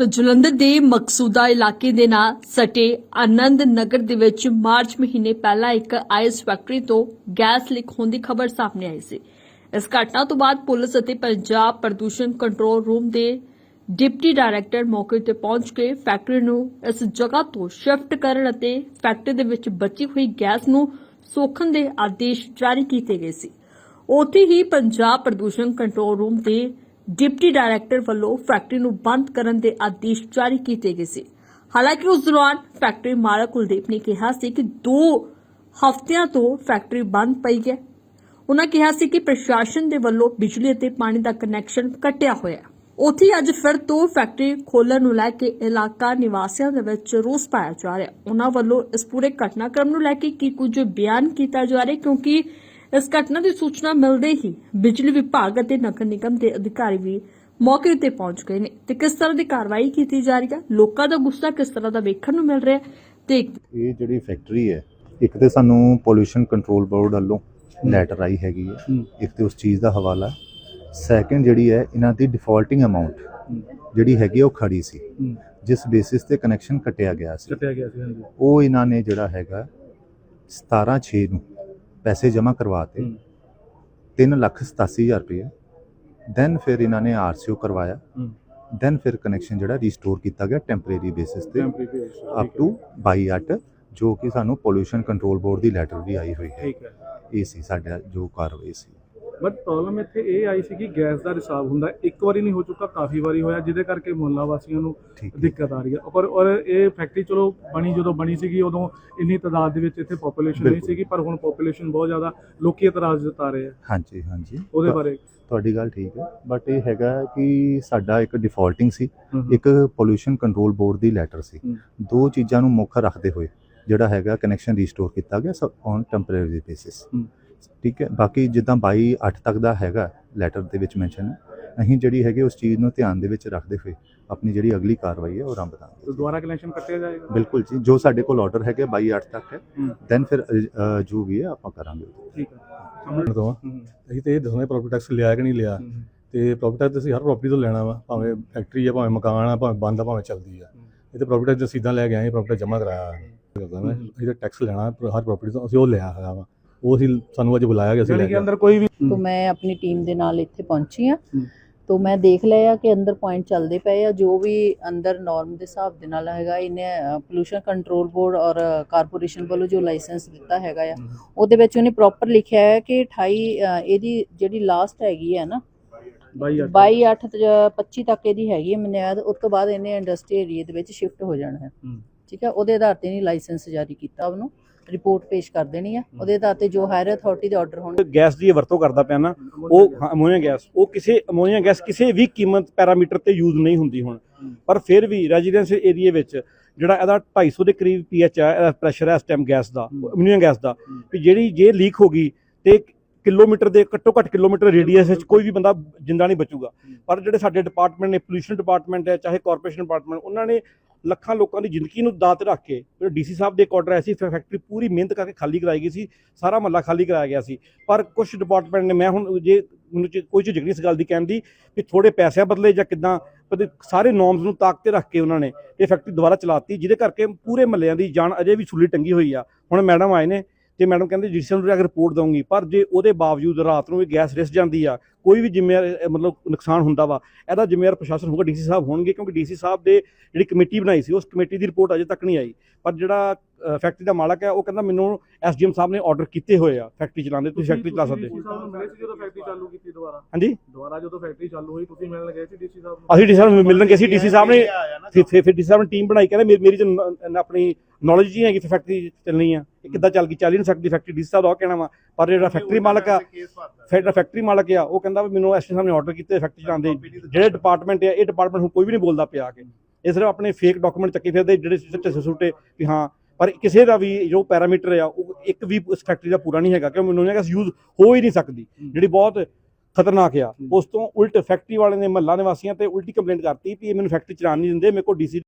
ਤਾਂ ਜਲੰਧਰ ਦੇ ਮਕਸੂਦਾ ਇਲਾਕੇ ਦੇ ਨਾਲ ਸਟੇ ਆਨੰਦ ਨਗਰ ਦੇ ਵਿੱਚ ਮਾਰਚ ਮਹੀਨੇ ਪਹਿਲਾਂ ਇੱਕ ਆਇਸ ਫੈਕਟਰੀ ਤੋਂ ਗੈਸ ਲੀਕ ਹੋਣ ਦੀ ਖਬਰ ਸਾਹਮਣੇ ਆਈ ਸੀ। ਇਸ ਘਟਨਾ ਤੋਂ ਬਾਅਦ ਪੁਲਿਸ ਅਤੇ ਪੰਜਾਬ ਪ੍ਰਦੂਸ਼ਣ ਕੰਟਰੋਲ ਰੂਮ ਦੇ ਡਿਪਟੀ ਡਾਇਰੈਕਟਰ ਮੌਕੇ ਤੇ ਪਹੁੰਚ ਕੇ ਫੈਕਟਰੀ ਨੂੰ ਇਸ ਜਗ੍ਹਾ ਤੋਂ ਸ਼ਿਫਟ ਕਰਨ ਅਤੇ ਫੈਕਟਰੀ ਦੇ ਵਿੱਚ ਬਚੀ ਹੋਈ ਗੈਸ ਨੂੰ ਸੋਖਣ ਦੇ ਆਦੇਸ਼ ਜਾਰੀ ਕੀਤੇ ਗਏ ਸੀ। ਉੱਥੇ ਹੀ ਪੰਜਾਬ ਪ੍ਰਦੂਸ਼ਣ ਕੰਟਰੋਲ ਰੂਮ ਦੇ ਡਿਪਟੀ ਡਾਇਰੈਕਟਰ ਵੱਲੋਂ ਫੈਕਟਰੀ ਨੂੰ ਬੰਦ ਕਰਨ ਦੇ ਆਦੇਸ਼ ਜਾਰੀ ਕੀਤੇ ਗਏ ਸੀ। ਹਾਲਾਂਕਿ ਉਸ ਦੌਰਾਨ ਫੈਕਟਰੀ ਮਾਲਕ ਕੁਲਦੀਪ ਨੇ ਕਿਹਾ ਸੀ ਕਿ 2 ਹਫ਼ਤਿਆਂ ਤੋਂ ਫੈਕਟਰੀ ਬੰਦ ਪਈ ਹੈ। ਉਹਨਾਂ ਕਿਹਾ ਸੀ ਕਿ ਪ੍ਰਸ਼ਾਸਨ ਦੇ ਵੱਲੋਂ ਬਿਜਲੀ ਅਤੇ ਪਾਣੀ ਦਾ ਕਨੈਕਸ਼ਨ ਕੱਟਿਆ ਹੋਇਆ ਹੈ। ਉੱਥੇ ਅੱਜ ਫਿਰ ਤੋਂ ਫੈਕਟਰੀ ਖੋਲਣ ਨੂੰ ਲੈ ਕੇ ਇਲਾਕਾ ਨਿਵਾਸੀਆਂ ਦੇ ਵਿੱਚ ਰੋਸ ਪਾਇਆ ਜਾ ਰਿਹਾ ਹੈ। ਉਹਨਾਂ ਵੱਲੋਂ ਇਸ ਪੂਰੇ ਘਟਨਾਕ੍ਰਮ ਨੂੰ ਲੈ ਕੇ ਕੀ ਕੁਝ ਬਿਆਨ ਕੀਤਾ ਜਾ ਰਿਹਾ ਕਿਉਂਕਿ ਇਸ ਘਟਨਾ ਦੀ ਸੂਚਨਾ ਮਿਲਦੇ ਹੀ ਬਿਜਲੀ ਵਿਭਾਗ ਅਤੇ ਨਗਰ ਨਿਗਮ ਦੇ ਅਧਿਕਾਰੀ ਵੀ ਮੌਕੇ ਤੇ ਪਹੁੰਚ ਗਏ ਨੇ ਤੇ ਕਿਸ ਤਰ੍ਹਾਂ ਦੀ ਕਾਰਵਾਈ ਕੀਤੀ ਜਾ ਰਹੀ ਹੈ ਲੋਕਾਂ ਦਾ ਗੁੱਸਾ ਕਿਸ ਤਰ੍ਹਾਂ ਦਾ ਵੇਖਣ ਨੂੰ ਮਿਲ ਰਿਹਾ ਤੇ ਇਹ ਜਿਹੜੀ ਫੈਕਟਰੀ ਹੈ ਇੱਕ ਤੇ ਸਾਨੂੰ ਪੋਲੂਸ਼ਨ ਕੰਟਰੋਲ ਬੋਰਡ ਵੱਲੋਂ ਲੈਟਰ ਆਈ ਹੈਗੀ ਹੈ ਇੱਕ ਤੇ ਉਸ ਚੀਜ਼ ਦਾ ਹਵਾਲਾ। ਸੈਕੰਡ ਜਿਹੜੀ ਹੈ ਇਹਨਾਂ ਦੀ ਡਿਫਾਲਟਿੰਗ ਅਮਾਉਂਟ ਜਿਹੜੀ ਹੈਗੀ ਉਹ ਖੜੀ ਸੀ। ਜਿਸ ਬੇਸਿਸ ਤੇ ਕਨੈਕਸ਼ਨ ਕੱਟਿਆ ਗਿਆ ਸੀ। ਕੱਟਿਆ ਗਿਆ ਸੀ ਉਹ ਇਹਨਾਂ ਨੇ ਜਿਹੜਾ ਹੈਗਾ 17 6 ਨੂੰ ਪੈਸੇ ਜਮ੍ਹਾਂ ਕਰਵਾਤੇ 3 ਲੱਖ 87000 ਰੁਪਏ। ਦੈਨ ਫਿਰ ਇਹਨਾਂ ਨੇ ਆਰਸੀਓ ਕਰਵਾਇਆ। ਦੈਨ ਫਿਰ ਕਨੈਕਸ਼ਨ ਜਿਹੜਾ ਰੀਸਟੋਰ ਕੀਤਾ ਗਿਆ ਟੈਂਪਰੇਰੀ ਬੇਸਿਸ ਤੇ। ਅਪ ਟੂ 22 ਅੱਠ ਜੋ ਕਿ ਸਾਨੂੰ ਪੋਲੂਸ਼ਨ ਕੰਟਰੋਲ ਬੋਰਡ ਦੀ ਲੈਟਰ ਵੀ ਆਈ ਹੋਈ ਹੈ। ਠੀਕ ਹੈ। ਇਹ ਸੀ ਸਾਡਾ ਜੋ ਕਾਰਵਾਈ ਸੀ। ਬਟ ਪ੍ਰੋਬਲਮ ਇੱਥੇ ਇਹ ਆਈ ਸੀ ਕਿ ਗੈਸ ਦਾ ਰਿਸਾਵ ਹੁੰਦਾ ਇੱਕ ਵਾਰੀ ਨਹੀਂ ਹੋ ਚੁੱਕਾ ਕਾਫੀ ਵਾਰੀ ਹੋਇਆ ਜਿਹਦੇ ਕਰਕੇ ਮੁਹੱਲਾ ਵਾਸੀਆਂ ਨੂੰ। ਦਿੱਕਤ ਆ ਰਹੀ ਹੈ। ਪਰ ਔਰ ਇਹ ਫੈਕਟਰੀ ਚਲੋ ਬਣੀ ਜਦੋਂ ਬਣੀ ਸੀਗੀ ਉਦੋਂ ਇੰਨੀ ਤਾਦਾਦ ਦੇ ਵਿੱਚ ਇੱਥੇ ਪੋਪੂਲੇਸ਼ਨ ਨਹੀਂ। ਸੀਗੀ ਪਰ ਹੁਣ ਪੋਪੂਲੇਸ਼ਨ ਬਹੁਤ ਜ਼ਿਆਦਾ ਲੋਕੀ ਇਤਰਾਜ਼ ਜਤਾ ਰਹੇ ਆ। ਹਾਂਜੀ ਹਾਂਜੀ। ਉਹਦੇ ਬਾਰੇ। ਤੁਹਾਡੀ ਗੱਲ ਠੀਕ ਹੈ। ਬਟ ਇਹ ਹੈਗਾ ਕਿ ਸਾਡਾ ਇੱਕ ਡਿਫਾਲਟਿੰਗ ਸੀ। ਇੱਕ ਪੋਲੂਸ਼ਨ ਕੰਟਰੋਲ ਬੋਰਡ ਦੀ ਲੈਟਰ ਸੀ। ਦੋ ਚੀਜ਼ਾਂ ਨੂੰ ਮੁੱਖ ਰੱਖਦੇ ਹੋਏ ਜਿਹੜਾ ਹੈਗਾ ਕਨੈਕਸ਼ਨ ਰੀਸਟੋਰ ਕੀਤਾ ਗਿਆ ਔਨ ਟੈਂਪਰੇਰੀ ਬੇਸਿਸ। ਠੀਕ ਹੈ? ਬਾਕੀ ਜਿੱਦਾਂ 22 8 ਤੱਕ ਦਾ ਹੈਗਾ ਲੈਟਰ ਦੇ ਵਿੱਚ ਮੈਂਸ਼ਨ ਹੈ ਅਸੀਂ ਜਿਹੜੀ ਹੈਗੀ ਉਸ ਚੀਜ਼ ਨੂੰ ਧਿਆਨ ਦੇ ਵਿੱਚ ਰੱਖਦੇ ਹੋਏ ਆਪਣੀ ਜਿਹੜੀ ਅਗਲੀ ਕਾਰਵਾਈ ਹੈ ਉਹ ਆਰੰਭ ਤੇ ਕਰਾਂਗੇ ਦੁਬਾਰਾ ਕਨੈਕਸ਼ਨ ਕੱਟਿਆ ਜਾਏਗਾ? ਬਿਲਕੁਲ ਜੀ ਜੋ ਸਾਡੇ ਕੋਲ ਆਰਡਰ ਹੈਗੇ 22 8 ਤੱਕ ਹੈ ਦੈਨ ਫਿਰ ਜੋ ਵੀ ਹੈ ਆਪਾਂ ਕਰਾਂਗੇ ਠੀਕ ਹੈ। ਤੋਂ ਅਸੀਂ ਤੇ ਇਹ ਦੱਸਣਾ ਪ੍ਰੋਪਰਟੀ ਟੈਕਸ ਲਿਆ ਕਿ ਨਹੀਂ ਲਿਆ। ਤੇ ਪ੍ਰੋਪਰਟੀ ਟੈਕਸ ਅਸੀਂ ਹਰ ਪ੍ਰੋਪਰਟੀ ਤੋਂ ਲੈਣਾ ਵਾ ਭਾਵੇਂ ਫੈਕਟਰੀ ਆ ਭਾਵੇਂ ਮਕਾਨ ਆ ਭਾਵੇਂ ਬੰਦ ਆ ਭਾਵੇਂ ਚੱਲਦੀ ਆ। ਇਹ ਤੇ ਪ੍ਰੋਪਰਟੀ ਟੈਕਸ ਸਿੱਧਾ ਲੈ ਕੇ ਆਏ ਪ੍ਰੋਪਰਟੀ ਜਮ੍ਹਾਂ ਕਰਾਇਆ। ਕਰਦਾ ਮੈਂ ਅਸੀਂ ਤਾਂ ਟੈਕਸ ਲੈਣਾ ਹਰ ਪ੍ਰੋਪਰਟੀ ਤੋਂ ਅਸੀਂ ਉਹ ਲਿਆ ਹੋਇਆ ਵਾ। ਉਹ ਅਸੀਂ ਸਾਨੂੰ ਅੱਜ ਬੁਲਾਇਆ ਗਿਆ ਸੀ ਲੈ ਕੇ ਅੰਦਰ ਕੋਈ ਵੀ ਤੋਂ ਮੈਂ ਆਪਣੀ ਟੀਮ ਦੇ ਨਾਲ ਇੱਥੇ ਪਹੁੰਚੀ ਆ ਤੋਂ ਮੈਂ ਦੇਖ ਲਿਆ ਕਿ ਅੰਦਰ ਪੁਆਇੰਟ ਚੱਲਦੇ ਪਏ ਆ। ਜੋ ਵੀ ਅੰਦਰ ਨਾਰਮ ਦੇ ਹਿਸਾਬ ਦੇ ਨਾਲ ਹੈਗਾ ਇਹਨੇ ਪੋਲੂਸ਼ਨ ਕੰਟਰੋਲ ਬੋਰਡ ਔਰ ਕਾਰਪੋਰੇਸ਼ਨ ਵੱਲੋਂ ਜੋ ਲਾਇਸੈਂਸ ਦਿੱਤਾ ਹੈਗਾ ਆ ਉਹਦੇ ਵਿੱਚ ਉਹਨੇ ਪ੍ਰੋਪਰ ਲਿਖਿਆ ਹੈ ਕਿ 28 ਇਹਦੀ ਜਿਹੜੀ ਲਾਸਟ ਹੈਗੀ ਹੈ ਨਾ 22 22 8 25 ਤੱਕ ਇਹਦੀ ਹੈਗੀ ਹੈ ਮਨਿਆਦ ਉਸ ਤੋਂ ਬਾਅਦ ਇਹਨੇ ਇੰਡਸਟਰੀ ਏਰੀਆ ਦੇ ਵਿੱਚ ਸ਼ਿਫਟ ਹੋ ਜਾਣਾ ਹੈ। ਠੀਕ ਹੈ ਉਹਦੇ ਆਧਾਰ ਤੇ ਨਹੀਂ ਲਾਇਸੈਂਸ ਜਾਰੀ ਕੀਤਾ ਉਹਨੂੰ। ਰਿਪੋਰਟ ਪੇਸ਼ ਕਰ ਦੇਣੀ ਆ। ਉਹਦੇ ਆਧਾਰ ਤੇ ਜੋ ਹਾਇਰ ਅਥਾਰਟੀ ਦੇ ਆਰਡਰ ਹੋਣਗੇ। ਗੈਸ ਦੀ ਵਰਤੋਂ ਕਰਦਾ ਪਿਆ ਨਾ, ਉਹ ਅਮੋਨੀਆ ਗੈਸ, ਉਹ ਕਿਸੇ, ਅਮੋਨੀਆ ਗੈਸ ਕਿਸੇ ਵੀ ਕੀਮਤ ਪੈਰਾਮੀਟਰ ਤੇ ਯੂਜ਼ ਨਹੀਂ ਹੁੰਦੀ ਹੁਣ। ਪਰ ਫਿਰ ਵੀ ਰੈਜ਼ੀਡੈਂਸ਼ੀਅਲ ਏਰੀਆ ਵਿੱਚ ਜਿਹੜਾ ਇਹਦਾ 250 ਦੇ ਕਰੀਬ ਪੀਐਚ ਆ, ਇਹਦਾ ਪ੍ਰੈਸ਼ਰ ਹੈ ਇਸ ਟਾਈਮ ਗੈਸ ਦਾ, ਅਮੋਨੀਆ ਗੈਸ ਦਾ, ਵੀ ਜਿਹੜੀ ਜੇ ਲੀਕ ਹੋ ਗਈ ਤੇ ਕਿਲੋਮੀਟਰ ਦੇ ਘੱਟੋ ਘੱਟ ਕਿਲੋਮੀਟਰ ਰੇਡੀਅਸ ਵਿੱਚ ਕੋਈ ਵੀ ਬੰਦਾ ਜਿੰਦਾ ਨਹੀਂ ਬਚੂਗਾ। ਪਰ ਜਿਹੜੇ ਸਾਡੇ ਡਿਪਾਰਟਮੈਂਟ ਨੇ ਪੋਲੂਸ਼ਨ ਡਿਪਾਰਟਮੈਂਟ ਹੈ, ਚਾਹੇ ਕਾਰਪੋਰੇਸ਼ਨ ਡਿਪਾਰਟਮੈਂਟ ਉਹਨਾਂ ਨੇ ਲੱਖਾਂ ਲੋਕਾਂ ਦੀ ਜ਼ਿੰਦਗੀ ਨੂੰ ਦਾਤ ਰੱਖ ਕੇ ਜਿਹੜੇ ਡੀਸੀ ਸਾਹਿਬ ਦੇ ਇੱਕ ਆਰਡਰ ਆਇਆ ਸੀ ਫਿਰ ਫੈਕਟਰੀ ਪੂਰੀ ਮਿਹਨਤ ਕਰਕੇ ਖਾਲੀ ਕਰਾਈ ਗਈ ਸੀ, ਸਾਰਾ ਮਹੱਲਾ ਖਾਲੀ ਕਰਾਇਆ ਗਿਆ ਸੀ। ਪਰ ਕੁਝ ਡਿਪਾਰਟਮੈਂਟ ਨੇ, ਮੈਂ ਹੁਣ ਜੇ ਮੈਨੂੰ ਕੋਈ ਝਿਜਕ ਨਹੀਂ ਇਸ ਗੱਲ ਦੀ ਕਹਿਣ ਦੀ ਕਿ ਥੋੜੇ ਪੈਸਿਆਂ ਬਦਲੇ ਜਾਂ ਕਿਦਾਂ ਸਾਰੇ ਨੋਰਮਸ ਨੂੰ ਤਾਕ ਤੇ ਰੱਖ ਕੇ ਉਹਨਾਂ ਨੇ ਇਹ ਫੈਕਟਰੀ ਦੁਬਾਰਾ ਚਲਾਤੀ, ਜਿਹਦੇ ਕਰਕੇ ਪੂਰੇ ਮਹੱਲਿਆਂ ਦੀ ਜਾਨ ਅਜੇ ਵੀ ਸੁਲੀ ਟੰਗੀ ਹੋਈ ਆ। ਹੁਣ ਮੈਡਮ ਆਏ ਨੇ ਤੇ ਮੈਡਮ ਕਹਿੰਦੇ ਡੀਸੀ ਨੂੰ ਅਗਰ ਰਿਪੋਰਟ ਦਊਂਗੀ ਪਰ ਜੇ ਉਹਦੇ ਬਾਵਜੂਦ ਰਾਤ ਨੂੰ ਵੀ ਗੈਸ ਰਿਸ ਜਾਂਦੀ ਆ ਕੋਈ ਵੀ ਜ਼ਿੰਮੇਵਾਰ ਮਤਲਬ ਨੁਕਸਾਨ ਹੁੰਦਾ ਵਾ ਇਹਦਾ ਜ਼ਿੰਮੇਵਾਰ ਪ੍ਰਸ਼ਾਸਨ ਹੋਊਗਾ ਡੀਸੀ ਸਾਹਿਬ ਹੋਣਗੇ ਕਿਉਂਕਿ ਡੀਸੀ ਸਾਹਿਬ ਦੇ ਜਿਹੜੀ ਕਮੇਟੀ ਬਣਾਈ ਸੀ ਉਸ ਕਮੇਟੀ ਦੀ ਰਿਪੋਰਟ ਅਜੇ ਤੱਕ ਨਹੀਂ ਆਈ। ਪਰ ਜਿਹੜਾ ਫੈਕਟਰੀ ਦਾ ਮਾਲਕ ਹੈ ਉਹ ਕਹਿੰਦਾ ਮੈਨੂੰ ਐਸਡੀਐਮ ਸਾਹਿਬ ਨੇ ਆਰਡਰ ਕੀਤੇ ਹੋਏ ਆ ਫੈਕਟਰੀ ਚਲਾਉਣ ਦੇ ਤੁਸੀਂ ਫੈਕਟਰੀ ਚਲਾ ਸਕਦੇ। ਜਦੋਂ ਫੈਕਟਰੀ ਚਾਲੂ ਕੀਤੀ ਦੁਬਾਰਾ? ਹਾਂਜੀ? ਦੁਬਾਰਾ ਜਦੋਂ ਫੈਕਟਰੀ ਚਾਲੂ ਹੋਈ ਤੁਸੀਂ ਮਿਲਣ ਗਏ ਸੀ ਡੀਸੀ ਸਾਹਿਬ ਨੂੰ? ਅਸੀਂ ਡੀਸੀ ਸਾਹਿਬ ਨੂੰ ਮਿਲਣ ਗਏ ਸੀ ਡੀਸੀ ਸਾਹਿਬ ਨੇ ਫਿਰ ਡੀਸੀ ਸਾਹਿਬ ਨੇ ਟੀਮ ਬਣਾਈ ਕਹਿੰਦੇ ਮੇਰੀ ਆਪਣੀ ਨੌਲੇਜ ਜੀ ਹੈਗੀ ਫੈਕਟਰੀ ਚੱਲਣੀ ਆ। ਕਿੱਦਾਂ ਚੱਲ ਗਈ? ਚੱਲ ਹੀ ਨਹੀਂ ਸਕਦੀ ਫੈਕਟਰੀ ਡੀਸੀ ਸਾਹਿਬ ਦਾ ਉਹ ਕਹਿਣਾ ਵਾ। ਪਰ ਜਿਹੜਾ ਫੈਕਟਰੀ ਮਾਲਕ ਆ ਜਿਹੜਾ ਫੈਕਟਰੀ ਮਾਲਕ ਆ ਉਹ ਕਹਿੰਦਾ ਵੀ ਮੈਨੂੰ ਐਸਡੀ ਸਾਹਿਬ ਨੇ ਆਰਡਰ ਕੀਤੇ ਫੈਕਟਰੀ ਚਲਾਉਣ ਦੇ ਜਿਹੜੇ ਡਿਪਾਰਟਮੈਂਟ ਆ ਇਹ ਡਿਪਾਰਟਮੈਂਟ ਹੁਣ ਕੋਈ ਵੀ ਨਹੀਂ ਬੋਲਦਾ ਪਿਆ ਆ ਕੇ। ਇਹ ਸਿਰਫ ਆਪਣੇ ਫੇਕ ਡਾਕੂਮੈਂਟ ਚੱਕੀ ਫਿਰਦੇ ਜਿਹੜੇ ਸਿੱਟੇ ਸੁੱਟੇ ਵੀ ਹਾਂ। ਪਰ ਕਿਸੇ ਦਾ ਵੀ ਜੋ ਪੈਰਾਮੀਟਰ ਆ ਉਹ ਇੱਕ ਵੀ ਉਸ ਫੈਕਟਰੀ ਦਾ ਪੂਰਾ ਨਹੀਂ ਹੈਗਾ ਕਿ ਮੈਨੂੰ ਨਹੀਂ ਹੈਗਾ ਯੂਜ਼ ਹੋ ਹੀ ਨਹੀਂ ਸਕਦੀ। ਜਿਹੜੀ ਬਹੁਤ ਖਤਰਨਾਕ ਆ ਉਸ ਤੋਂ ਉਲਟ ਫੈਕਟਰੀ ਵਾਲੇ ਨੇ ਮਹੱਲਾ ਨਿਵਾਸੀਆਂ ਤੇ ਉਲਟੀ ਕੰਪਲੇਂਟ ਕਰਤੀ ਵੀ ਇਹ ਮੈਨੂੰ ਫੈਕਟਰੀ ਚਲਾਉਣ ਨਹੀਂ ਦਿੰਦੇ ਮੇਰੇ ਕੋਲ ਡੀਸੀ